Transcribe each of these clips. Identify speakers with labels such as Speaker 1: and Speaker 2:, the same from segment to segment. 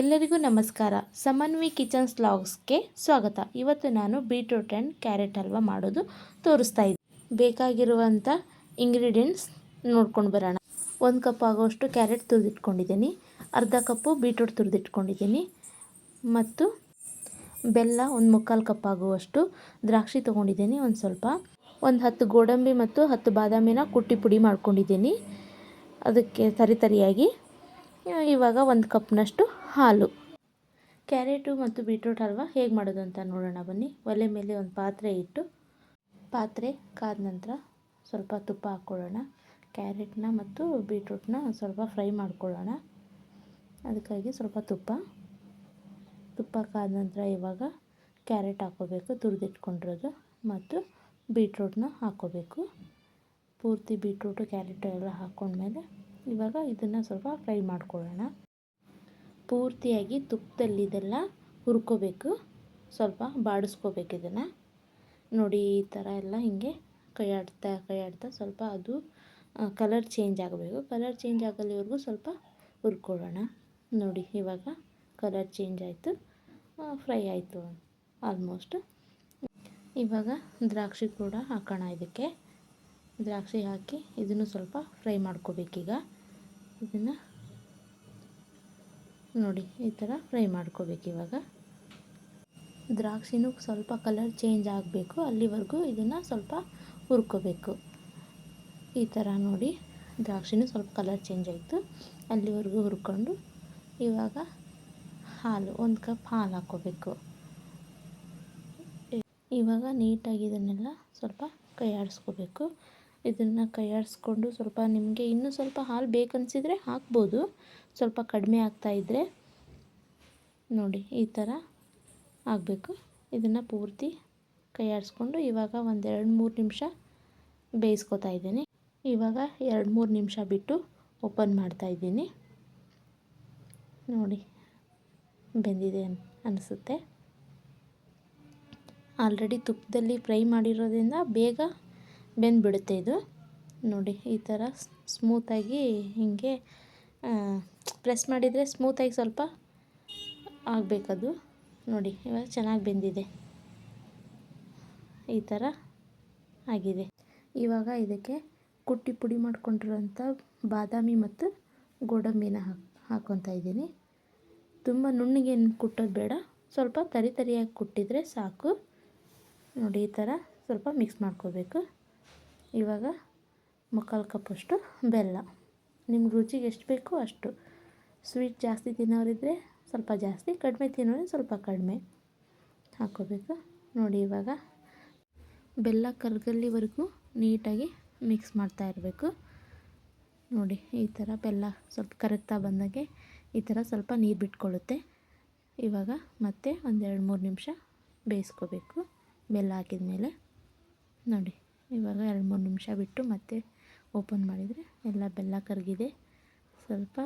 Speaker 1: ಎಲ್ಲರಿಗೂ ನಮಸ್ಕಾರ. ಸಮನ್ವಿ ಕಿಚನ್ ಸ್ಲಾಗ್ಸ್ಗೆ ಸ್ವಾಗತ. ಇವತ್ತು ನಾನು ಬೀಟ್ರೂಟ್ ಆ್ಯಂಡ್ ಕ್ಯಾರೆಟ್ ಹಲ್ವಾ ಮಾಡೋದು ತೋರಿಸ್ತಾ ಇದ್ದೀನಿ ಬೇಕಾಗಿರುವಂಥ ಇಂಗ್ರೀಡಿಯೆಂಟ್ಸ್ ನೋಡ್ಕೊಂಡು ಬರೋಣ. ಒಂದು ಕಪ್ ಆಗೋಷ್ಟು ಕ್ಯಾರೆಟ್ ತುರಿದಿಟ್ಕೊಂಡಿದ್ದೀನಿ. ಅರ್ಧ ಕಪ್ಪು ಬೀಟ್ರೂಟ್ ತುರಿದಿಟ್ಕೊಂಡಿದ್ದೀನಿ. ಮತ್ತು ಬೆಲ್ಲ ಒಂದು ಮುಕ್ಕಾಲು ಕಪ್ ಆಗುವಷ್ಟು ದ್ರಾಕ್ಷಿ ತೊಗೊಂಡಿದ್ದೀನಿ ಒಂದು ಸ್ವಲ್ಪ. ಒಂದು ಹತ್ತು ಗೋಡಂಬಿ ಮತ್ತು ಹತ್ತು ಬಾದಾಮಿನ ಕುಟ್ಟಿ ಪುಡಿ ಮಾಡ್ಕೊಂಡಿದ್ದೀನಿ. ಅದಕ್ಕೆ ತರಿತರಿಯಾಗಿ ಇವಾಗ ಒಂದು ಕಪ್ನಷ್ಟು ಹಾಲು. ಕ್ಯಾರೆಟು ಮತ್ತು ಬೀಟ್ರೂಟ್ ಹಲ್ವಾ ಹೇಗೆ ಮಾಡೋದು ಅಂತ ನೋಡೋಣ ಬನ್ನಿ. ಒಲೆ ಮೇಲೆ ಒಂದು ಪಾತ್ರೆ ಇಟ್ಟು, ಪಾತ್ರೆ ಕಾದ ನಂತರ ಸ್ವಲ್ಪ ತುಪ್ಪ ಹಾಕ್ಕೊಳ್ಳೋಣ ಕ್ಯಾರೆಟ್ನ ಮತ್ತು ಬೀಟ್ರೂಟ್ನ ಸ್ವಲ್ಪ ಫ್ರೈ ಮಾಡ್ಕೊಳ್ಳೋಣ. ಅದಕ್ಕಾಗಿ ಸ್ವಲ್ಪ ತುಪ್ಪ. ತುಪ್ಪ ಕಾದ ನಂತರ ಇವಾಗ ಕ್ಯಾರೆಟ್ ಹಾಕ್ಕೋಬೇಕು, ತುರಿದಿಟ್ಕೊಂಡಿರೋದು ಮತ್ತು ಬೀಟ್ರೂಟ್ನ ಹಾಕ್ಕೋಬೇಕು. ಪೂರ್ತಿ ಬೀಟ್ರೂಟು, ಕ್ಯಾರೆಟು ಎಲ್ಲ ಹಾಕ್ಕೊಂಡ್ಮೇಲೆ ಇವಾಗ ಇದನ್ನು ಸ್ವಲ್ಪ ಫ್ರೈ ಮಾಡ್ಕೊಳ್ಳೋಣ. ಪೂರ್ತಿಯಾಗಿ ತುಪ್ಪದಲ್ಲಿ ಇದೆಲ್ಲ ಹುರ್ಕೋಬೇಕು. ಸ್ವಲ್ಪ ಬಾಡಿಸ್ಕೋಬೇಕು ಇದನ್ನು. ನೋಡಿ, ಈ ಥರ ಎಲ್ಲ ಹಿಂಗೆ ಕೈಯಾಡ್ತಾ ಕೈಯಾಡ್ತಾ ಸ್ವಲ್ಪ ಅದು ಕಲರ್ ಚೇಂಜ್ ಆಗಬೇಕು. ಕಲರ್ ಚೇಂಜ್ ಆಗಲಿವರೆಗೂ ಸ್ವಲ್ಪ ಹುರ್ಕೊಳ್ಳೋಣ. ನೋಡಿ, ಇವಾಗ ಕಲರ್ ಚೇಂಜ್ ಆಯಿತು. ಫ್ರೈ ಆಯಿತು ಆಲ್ಮೋಸ್ಟ್ ಇವಾಗ ದ್ರಾಕ್ಷಿ ಕೂಡ ಹಾಕೋಣ ಇದಕ್ಕೆ. ದ್ರಾಕ್ಷಿ ಹಾಕಿ ಇದನ್ನು ಸ್ವಲ್ಪ ಫ್ರೈ ಮಾಡ್ಕೋಬೇಕೀಗ. ಇದನ್ನು ನೋಡಿ, ಈ ಥರ ಫ್ರೈ ಮಾಡ್ಕೋಬೇಕು ಇವಾಗ. ದ್ರಾಕ್ಷಿನೂ ಸ್ವಲ್ಪ ಕಲರ್ ಚೇಂಜ್ ಆಗಬೇಕು, ಅಲ್ಲಿವರೆಗೂ ಇದನ್ನು ಸ್ವಲ್ಪ ಹುರ್ಕೋಬೇಕು. ಈ ಥರ ನೋಡಿ, ದ್ರಾಕ್ಷಿನೂ ಸ್ವಲ್ಪ ಕಲರ್ ಚೇಂಜ್ ಆಯಿತು. ಅಲ್ಲಿವರೆಗೂ ಹುರ್ಕೊಂಡು ಇವಾಗ ಹಾಲು, ಒಂದು ಕಪ್ ಹಾಲು ಹಾಕ್ಕೋಬೇಕು ಇವಾಗ ನೀಟಾಗಿ ಇದನ್ನೆಲ್ಲ ಸ್ವಲ್ಪ ಕೈ ಆಡಿಸ್ಕೋಬೇಕು ಇದನ್ನು ಕೈಯಾಡಿಸ್ಕೊಂಡು ಸ್ವಲ್ಪ ನಿಮಗೆ ಇನ್ನೂ ಸ್ವಲ್ಪ ಹಾಲು ಬೇಕನ್ಸಿದ್ರೆ ಹಾಕ್ಬೋದು. ಸ್ವಲ್ಪ ಕಡಿಮೆ ಆಗ್ತಾಯಿದ್ರೆ ನೋಡಿ, ಈ ಥರ ಆಗಬೇಕು. ಇದನ್ನು ಪೂರ್ತಿ ಕೈಯಾಡಿಸ್ಕೊಂಡು ಇವಾಗ ಒಂದು ಎರಡು ಮೂರು ನಿಮಿಷ ಬೇಯಿಸ್ಕೊತಾ ಇದ್ದೀನಿ. ಇವಾಗ ಎರಡು ಮೂರು ನಿಮಿಷ ಬಿಟ್ಟು ಓಪನ್ ಮಾಡ್ತಾಯಿದ್ದೀನಿ ನೋಡಿ, ಬೆಂದಿದೆ ಅನಿಸುತ್ತೆ. ಆಲ್ರೆಡಿ ತುಪ್ಪದಲ್ಲಿ ಫ್ರೈ ಮಾಡಿರೋದ್ರಿಂದ ಬೇಗ ಬೆಂದುಬಿಡುತ್ತೆ ಇದು. ನೋಡಿ, ಈ ಥರ ಸ್ಮೂತಾಗಿ ಹೀಗೆ ಪ್ರೆಸ್ ಮಾಡಿದರೆ ಸ್ಮೂತಾಗಿ ಸ್ವಲ್ಪ ಆಗಬೇಕದು. ನೋಡಿ, ಇವಾಗ ಚೆನ್ನಾಗಿ ಬೆಂದಿದೆ. ಈ ಥರ ಆಗಿದೆ. ಇವಾಗ ಇದಕ್ಕೆ ಕುಟ್ಟಿ ಪುಡಿ ಮಾಡ್ಕೊಂಡಿರೋಂಥ ಬಾದಾಮಿ ಮತ್ತು ಗೋಡಂಬಿನ ಹಾಕಿ ಇದ್ದೀನಿ. ತುಂಬ ನುಣ್ಣಗೇನು ಕುಟ್ಟೋದು ಬೇಡ. ಸ್ವಲ್ಪ ತರಿ ತರಿಯಾಗಿ ಕುಟ್ಟಿದರೆ ಸಾಕು. ನೋಡಿ, ಈ ಥರ ಸ್ವಲ್ಪ ಮಿಕ್ಸ್ ಮಾಡ್ಕೋಬೇಕು. ಇವಾಗ ಮುಕ್ಕಾಲು ಕಪ್ಪಷ್ಟು ಬೆಲ್ಲ. ನಿಮ್ಗೆ ರುಚಿಗೆ ಎಷ್ಟು ಬೇಕೋ ಅಷ್ಟು. ಸ್ವೀಟ್ ಜಾಸ್ತಿ ತಿನ್ನೋರಿದ್ದರೆ ಸ್ವಲ್ಪ ಜಾಸ್ತಿ, ಕಡಿಮೆ ತಿನ್ನೋರು ಸ್ವಲ್ಪ ಕಡಿಮೆ. ಹಾಕ್ಕೋಬೇಕು ನೋಡಿ ಇವಾಗ ಬೆಲ್ಲ ಕರ್ಗಲ್ಲಿವರೆಗೂ ನೀಟಾಗಿ ಮಿಕ್ಸ್ ಮಾಡ್ತಾ ಇರಬೇಕು. ನೋಡಿ, ಈ ಥರ ಬೆಲ್ಲ ಸ್ವಲ್ಪ ಕರಗ್ತಾ ಬಂದಾಗೆ ಈ ಥರ ಸ್ವಲ್ಪ ನೀರು ಬಿಟ್ಕೊಳ್ಳುತ್ತೆ. ಇವಾಗ ಮತ್ತೆ ಒಂದೆರಡು ಮೂರು ನಿಮಿಷ ಬೇಯಿಸ್ಕೋಬೇಕು. ಬೆಲ್ಲ ಹಾಕಿದ ಮೇಲೆ ನೋಡಿ ಇವಾಗ ಎರಡು ಮೂರು ನಿಮಿಷ ಬಿಟ್ಟು ಮತ್ತೆ ಓಪನ್ ಮಾಡಿದರೆ ಎಲ್ಲ ಬೆಲ್ಲ ಕರಗಿದೆ. ಸ್ವಲ್ಪ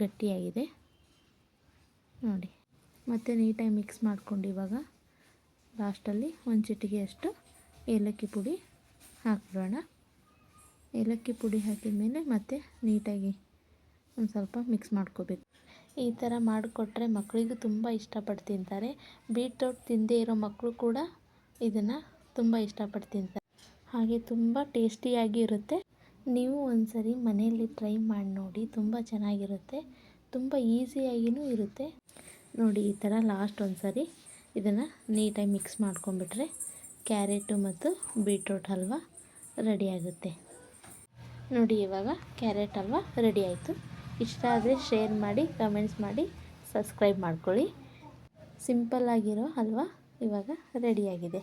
Speaker 1: ಗಟ್ಟಿಯಾಗಿದೆ. ನೋಡಿ, ಮತ್ತು ನೀಟಾಗಿ ಮಿಕ್ಸ್ ಮಾಡ್ಕೊಂಡು ಇವಾಗ ಲಾಸ್ಟಲ್ಲಿ ಒಂದು ಚಿಟಿಗೆಯಷ್ಟು ಏಲಕ್ಕಿ ಪುಡಿ ಹಾಕ್ಬಿಡೋಣ. ಏಲಕ್ಕಿ ಪುಡಿ ಹಾಕಿದ ಮೇಲೆ ಮತ್ತೆ ನೀಟಾಗಿ ಒಂದು ಸ್ವಲ್ಪ ಮಿಕ್ಸ್ ಮಾಡ್ಕೋಬೇಕು. ಈ ಥರ ಮಾಡಿಕೊಟ್ರೆ ಮಕ್ಕಳಿಗೂ ತುಂಬ ಇಷ್ಟಪಟ್ಟು ತಿಂತಾರೆ. ಬೀಟ್ರೋಟ್ ತಿಂದೇ ಇರೋ ಮಕ್ಕಳು ಕೂಡ ಇದನ್ನು ತುಂಬ ಇಷ್ಟಪಟ್ಟು ತಿಂತಾರೆ. ಹಾಗೆ ತುಂಬ ಟೇಸ್ಟಿಯಾಗಿ ಇರುತ್ತೆ ನೀವು ಒಂದ್ಸರಿ ಮನೆಯಲ್ಲಿ ಟ್ರೈ ಮಾಡಿ ನೋಡಿ, ತುಂಬ ಚೆನ್ನಾಗಿರುತ್ತೆ, ತುಂಬ ಈಸಿಯಾಗಿಯೂ ಇರುತ್ತೆ. ನೋಡಿ, ಈ ಥರ ಲಾಸ್ಟ್ ಒಂದ್ಸರಿ ಇದನ್ನು ನೀಟಾಗಿ ಮಿಕ್ಸ್ ಮಾಡ್ಕೊಂಬಿಟ್ರೆ ಕ್ಯಾರೆಟು ಮತ್ತು ಬೀಟ್ರೂಟ್ ಹಲ್ವ ರೆಡಿಯಾಗುತ್ತೆ. ನೋಡಿ, ಇವಾಗ ಕ್ಯಾರೆಟ್ ಹಲ್ವ ರೆಡಿ ಆಯಿತು. ಇಷ್ಟ ಆದರೆ ಶೇರ್ ಮಾಡಿ, ಕಮೆಂಟ್ಸ್ ಮಾಡಿ, ಸಬ್ಸ್ಕ್ರೈಬ್ ಮಾಡ್ಕೊಳ್ಳಿ. ಸಿಂಪಲ್ಲಾಗಿರೋ ಹಲ್ವ ಇವಾಗ ರೆಡಿಯಾಗಿದೆ.